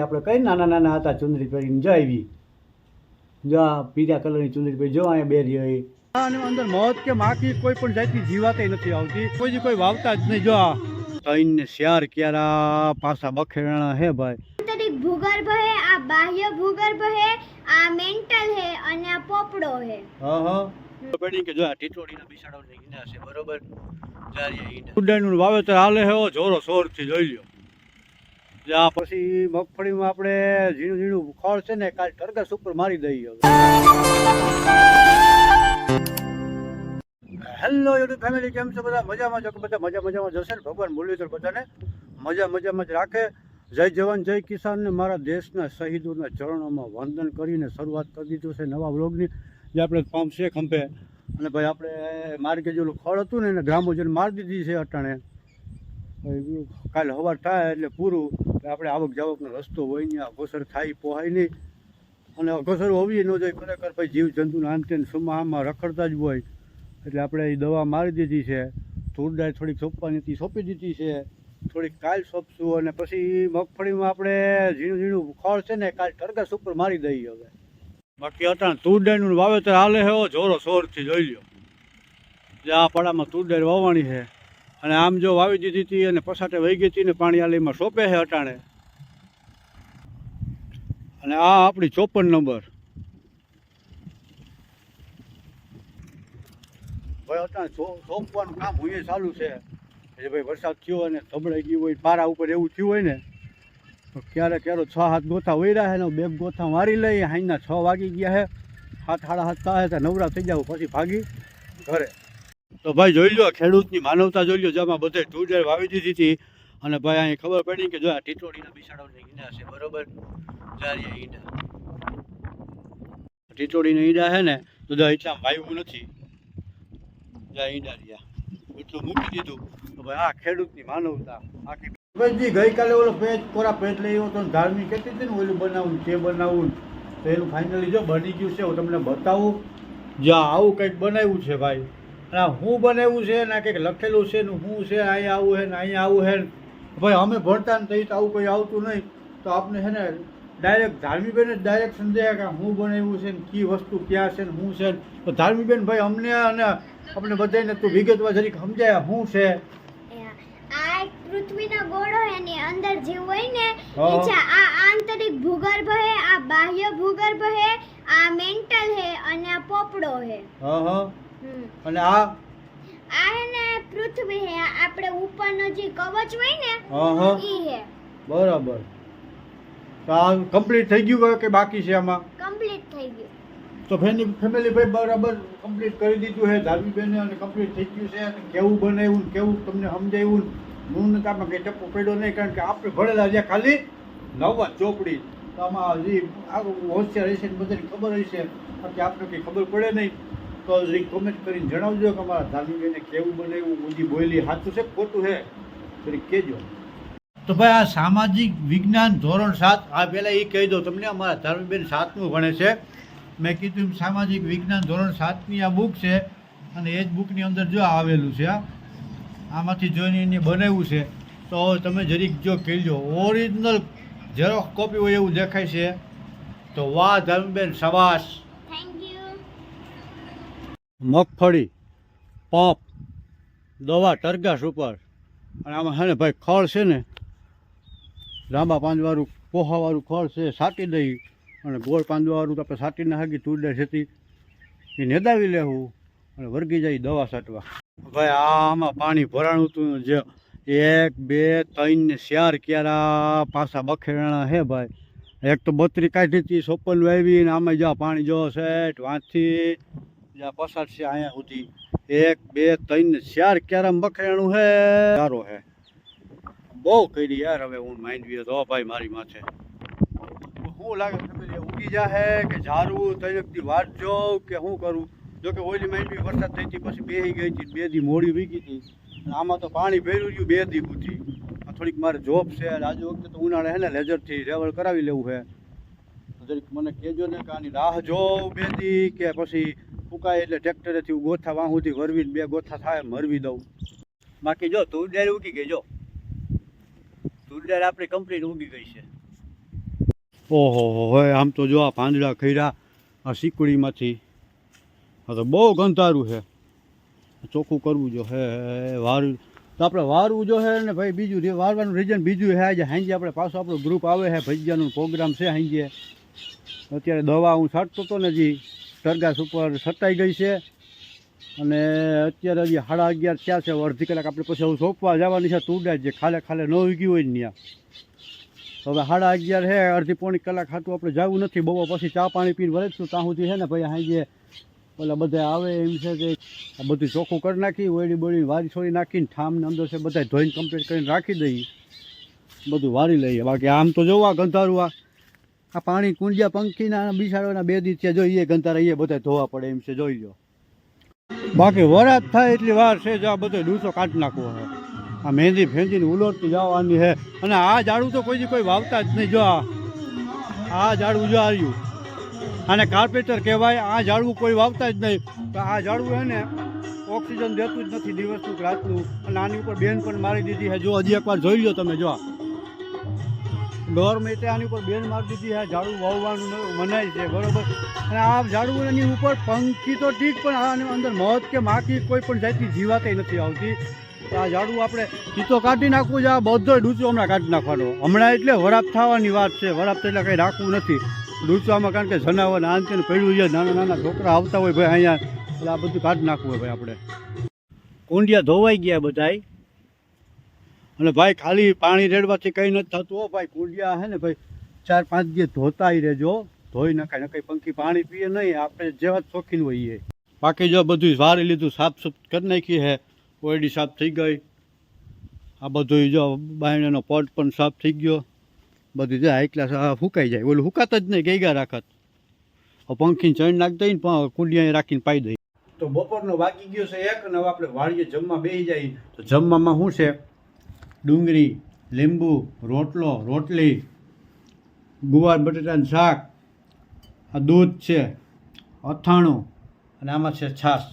આપણે કઈ નાના નાના હતા ચુંદડી પહેરીને. જો આવી. જો આ પીળા કલરની ચુંદડી પહેરી. જો અહીંયા બેરી હોય. અને અંદર મોત કે માખી કોઈ પણ જાતની જીવાતે નથી આવતી. કોઈ કોઈ વાવતા જ નહીં. જો આ. તૈન ને શિયાર ક્યારા પાસા બખેરણા હે ભાઈ. આંતરિક ભૂગર્ભ હે આ બાહ્ય ભૂગર્ભ હે આ મેન્ટલ હે અને આ પોપડો હે. હા હા. પડી કે જો આ ટીટોડીના છે બરોબર? જારીએ ઈંડા. ઉડાઈનું વાવેતર હાલે હે ઓ જોરો સોરથી જોઈ લ્યો. જા, પછી મગફળીમાં આપણે ઝીણું ઝીણું ખોળ છે ને, કાલ ટર્ગસ ઉપર મારી દઈએ હેલો યુટ્યુબ ફેમિલી કેમ છો બધા? મજામાં છો કે બધા? મજા, મજામાં જશે ને? ભગવાન મુરલીધર બધાને. મજા, મજામાં જ રાખે. જય જવાન, જય કિસાન ને મારા દેશના શહીદોના ચરણોમાં વંદન કરીને શરૂઆત કરી દીધું છે નવા વ્લોગની, જે આપણે પંપ છે ખંભે. અને ભાઈ, આપણે માર્ગે જેલું ખળ હતું ને, એને ગ્રામોજન મારી દીધી છે અટાણે. કાલે હવાર થાય એટલે પૂરું. આપણે આવક જાવકનો રસ્તો હોય નહીં અઘોસર થાય, પોહાય નહીં. અને અઘોસર હોવી ન જોઈએ, ખરેખર ભાઈ જીવજંતુના અંતે સુમાહામાં રખડતા જ હોય. એટલે આપણે એ દવા મારી દીધી છે. તુરદાળ થોડીક સોંપવાની હતી, સોંપી દીધી છે. થોડીક કાલ સોંપશું અને પછી મગફળીમાં આપણે ઝીણું ઝીણું ખોળ છે ને, કાલ ટરગસ ઉપર મારી દઈએ હવે. બાકી અટાણ તુરદાળનું વાવેતર હાલે ઓ જોરો સોરથી જોઈ લ્યો. જે આ પાડામાં તુરદાળ વાવવાની છે. અને આમ જો વાવી દીધી હતી અને પસાટે વહી ગઈ હતી ને પાણી આલીમાં સોંપે છે અટાણે. અને આ આપણી ચોપન નંબર. ભાઈ, અટાણે સોંપવાનું કામ હોય ચાલુ છે. એટલે ભાઈ, વરસાદ થયો અને ધબડાઈ ગયું હોય, પારા ઉપર એવું થયું હોય ને, તો ક્યારે ક્યારે છ હાથ ગોથા વૈરા છે ને બે ગોથા મારી લઈ હાઈના છ વાગી ગયા છે. હાથ સાડા હાથ થાય તો નવરા થઈ જાવ પછી ભાગી ઘરે. તો ભાઈ જોઈ લો ખેડૂતની માનવતા જોઈ લો, જેમાં બધે ટુડેર વાવી દીધી હતી. અને ભાઈ અહીં ખબર પડી કે જો આ ટીટોડીના બિસાડોને ઈંડા છે, બરોબર? જારીએ ઈંડા. ટીટોડીના ઈંડા છે ને, તો જો એટલા વાવ્યું નથી. જ્યાં ઈંડા રહ્યા. એટલું મૂકી દીધું. તો ભાઈ આ ખેડૂતની માનવતા, આખી ભાઈ ગઈકાલે ઓલો પેજ કોરા પેજ લઈ આવ્યો તો ધાર્મિક કેટલી હતી ને, ઓલું બનાવું, તે બનાવું. તો એનું ફાઇનલી જો બની ગયું છે, હું તમને બતાવું. જ્યાં આવું કંઈક બનાવ્યું છે ભાઈ. અને હું બનાવ્યું છે ને કંઈક લખેલું છે ને હું છે અહીંયા આવું છે ને અહીંયા આવું છે ભાઈ અમે ભણતા ને તઈ તો આવું કંઈ આવતું નહીં. તો આપણે છે ને ડાયરેક્ટ ધાર્મીબેન જ ડાયરેક્ટ સમજાય કે હું બનાવ્યું છે ને કઈ વસ્તુ ક્યાં છે ને હું છે તો ધાર્મીબેન ભાઈ અમને અને આપણે બધાને તું વિગતવાર જરીક સમજાય હું છે. પૃથ્વીનો ગોળો એની અંદર જે હોય ને. એ છે આ આંતરિક ભૂગર્ભ હે આ બાહ્ય ભૂગર્ભ હે આ મેન્ટલ હે અને આ પોપડો હે હા હા. અને આ? આ ને પૃથ્વી હે આપણે ઉપરનો જે કવચ હોય ને હા હા. ઈ હે. બરાબર. તો આ કમ્પ્લીટ થઈ ગયું કે બાકી છે આમાં? કમ્પ્લીટ થઈ ગયું. તો ફેની ફેમિલી ભાઈ બરાબર કમ્પ્લીટ કરી દીધું છે ધાર્મિકબેને અને કમ્પ્લીટ થઈ ગયું છે અને કેવું બનાવ્યું કેવું તમને સમજાવ્યું હું ને કામાં કંઈ ટપ્પો પડ્યો નહીં કારણ કે આપણે ભણેલા છે ખાલી નવા ચોપડી. તો આમાં હજી હોશિયાર હશે બધાને ખબર હશે. બાકી આપણે કંઈ ખબર પડે નહીં. તો હજી કોમેન્ટ કરીને જણાવજો કે અમારા ધાર્મિકબેને કેવું બનાવ્યું ઊંધી બોલી સાચું છે ખોટું છે? જરીક કહેજો. તો ભાઈ આ સામાજિક વિજ્ઞાન ધોરણ સાત, આ પહેલાં એ કહી દો તમને, અમારા ધાર્મિકબેન સાતમું ભણે છે. મેં કીધું સામાજિક વિજ્ઞાન ધોરણ સાતની આ બુક છે અને એ જ બુકની અંદર જો આવેલું છે આમાંથી જોઈને એને બનાવ્યું છે. તો તમે જરીક જો કહેજો ઓરિજિનલ ઝેરોક્સ કોપી હોય એવું દેખાય છે. તો વાહ ધર્મબેન સવાસ મગફળી, પંપ, દવા, ટરગાસ ઉપર. અને આમાં છે ને ભાઈ ખળ છે ને, લાંબા પાંદવાળું પોહાવાળું ખળ છે, સાટી દઈ અને ગોળ પાંદવાવાળું તો આપણે સાટીને હાગી તુરડે છેતી એ નેદાવી લેવું અને વર્ગી જાય દવા છાંટવા ભાઈ આમાં પાણી ભરાણું હતું જે એક, બે, ત્રણ ને ચાર ક્યારા પાછા બખેરાણા હે ભાઈ. એક તો બત્રી કાઢી હતી સોપન વાવી ને આમાં જ્યાં પાણી જો છે વાંચથી જ્યાં છે અહીંયા સુધી. એક, બે, ત્રણ, ચાર ક્યારા બખેરાણું હે. સારો હે. બહુ કરી યાર હવે હું માંડવી તો ભાઈ મારી માથે. હું લાગે family? ઉગી જાહે કે ઝાડવું તૈયકથી વાત જોઉં કે શું કરું? જો કે ઓલી માંડવી વરસાદ થઈ હતી, પછી બેહી ગઈ હતી, બે દી મોડી વીગી હતી. આમાં તો પાણી ભર્યું ગયું બે દી આ થોડીક મારે જોબ છે આજે વખતે તો ઉનાળે હે ને લેઝરથી રેવલ કરાવી લેવું છે મને કહેજો ને કે આની રાહ જોઉં બે દી કે પછી ફૂકાય એટલે ટ્રેક્ટરેથી ગોથા વાં સુધી બે ગોથા થાય મરવી દઉં. બાકી જો તુરડેર ઉગી ગઈ જો. તુરડેર આપણી કમ્પ્લીટ ઉગી ગઈ છે. ઓહો, હો હવે આમ તો જો આ પાંદડા ખૈરા આ સિકડીમાંથી આ તો બહુ ગંધારું છે. ચોખ્ખું કરવું જો, હે વારું. તો આપણે વારવું જો, હે ને ભાઈ બીજું વારવાનું રીઝન બીજું હે આજે હાંજે આપણે પાછું આપણું ગ્રુપ આવે છે, ભજીયાનું પ્રોગ્રામ છે હાંજે. અત્યારે દવા હું છાંટતો હતો ને હજી સરગાસ ઉપર છટાઈ ગઈ છે. અને અત્યારે હજી સાડા અગિયાર થયા છે. અડધી કલાક આપણે પછી હું સોંપવા જવાની છે. તુડા જે ખાલે ખાલે ન ઉગી હોય ત્યાં. હવે સાડા અગિયાર છે અડધી પોણી કલાક ખાતું આપણે જવું નથી. બહુ પછી ચા પાણી પીને વળીશું ત્યાં છે ને ભાઈ, હાંજે ઓલા બધા આવે એમ છે કે આ બધું ચોખ્ખું કરી નાખી ઓળી બળી વારી છોડી નાખીને ઠામને અંદર છે બધા ધોઈને કમ્પ્લીટ કરીને રાખી દઈએ. બધું વારી લઈએ. બાકી આમ તો જોવા ગંધારું આ. આ પાણી કુંડિયા પંખીના બિસાડવાના બે દી ત્યાં જોઈએ ગંધારા એ બધા ધોવા પડે એમ છે, જોઈ લો. બાકી વરાત થાય એટલી વાર છે, જો આ બધો ડૂસો કાઢી નાખવો છે આ મહેંદી ફેંદીને ઉલોટતી જવાની છે. અને આ ઝાડું તો કોઈ કોઈ વાવતા જ નહીં, જો આ. આ ઝાડવું જો આવ્યું આને કાર્પેટર કહેવાય, આ ઝાડવું કોઈ વાવતા જ નહીં. તો આ ઝાડવું છે ને, ઓક્સિજન દેતું જ નથી દિવસનું રાતનું. અને આની ઉપર બેન પણ મારી દીધી છે. જો હજી એકવાર જોઈ લો તમે, જો આ. ગવર્મેન્ટે આની ઉપર બેન મારી દીધી આ ઝાડુ વાવવાનું મનાય છે, બરાબર? અને આ ઝાડવું એની ઉપર પંખી તો ઠીક, પણ આની અંદર મધ કે માખી કોઈ પણ જાતની જીવાતે નથી આવતી. આ ઝાડવું આપણે ચીતો કાઢી નાખવું છે, આ બધો ડૂચો હમણાં કાઢી નાખવાનો. હમણાં એટલે વરાપ થવાની વાત છે, વરાપ એટલે કંઈ રાખવું નથી. ડૂચવામાં કારણ કે જનાવર આન તેને પડ્યું છે, નાના નાના છોકરા આવતા હોય ભાઈ અહીંયા, એટલે આ બધું કાઢી નાખવું હોય ભાઈ આપણે. કોંડિયા ધોવાઈ ગયા બધાય. અને ભાઈ ખાલી પાણી રેડવાથી કંઈ નથી થતું. હો ભાઈ, કુંડિયા હે ને ભાઈ, ચાર પાંચ દિવસ ધોતાય રહેજો. ધોઈ નખાય નખાય, પંખી પાણી પીએ નહીં, આપણે જેવા જ શોખીન હોઈએ. બાકી જો બધું વારી લીધું સાફ સુફ કરી નાખી હે ઓરડી સાફ થઈ ગઈ. આ બધું જો બાયણાનો પોટ પણ સાફ થઈ ગયો. બધું જાય એકલા ફૂંકાઈ જાય. ઓલું ફૂંકાત જ નહીં ગઈગા રાખત. પંખીને ચણ નાખી દઈને પણ કુંડિયા રાખીને પાઈ દઈ તો બપોરનો વાગી ગયો છે એક, ને આપણે વાળીએ જમવા બેસી જાય. તો જમવામાં શું છે? ડુંગળી, લીંબુ, રોટલો, રોટલી, ગુવાર બટેટાનું શાક. આ દૂધ છે, અથાણું, અને આમાં છે છાશ.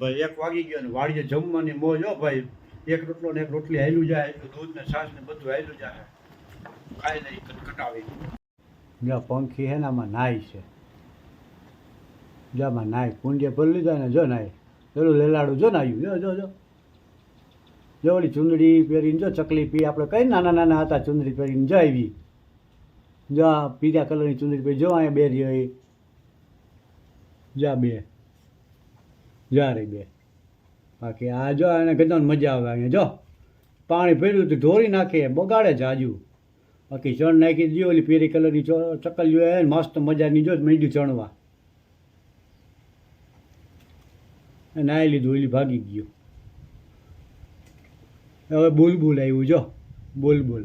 ભાઈ એક વાગી ગયો ને વાડીએ જમવાની મોજ, હો ભાઈ. એક રોટલો ને એક રોટલી હાલ્યું જાય એટલું દૂધ ને છાશ ને બધું હાલ્યું જાય. ખાઈ લઈ કટાવી જ્યાં પંખી હે ને આમાં નાય છે. જો આમાં નાય કુંડિયા ભરી લીધા ને જો નાય પેલું લેલાડું જો નાયું. જો જો જો. જો ઓલી ચુંદડી પહેરીને જો ચકલી પી, આપણે કઈ નાના નાના હતા ચુંદડી પહેરીને જો આવી. જો આ પીળા કલરની ચુંદડી પહેરી જો અહીંયા બે હોય. જા બે. જા રહી બે. બાકી આ જો એને ગંદાને મજા આવે અહીંયા. જો, પાણી ભર્યું તો ઢોરી નાખે, બગાડે જાજુ. બાકી ચણ નાખી દીધી ઓલી પીરી કલરની ચો- ચકલીઓ એ મસ્ત મજાની જો મીંડ્યું ચણવા. નાહી લીધું, ઓલી ભાગી ગયું. હવે બુલબુલ આવ્યું જો. બુલબુલ.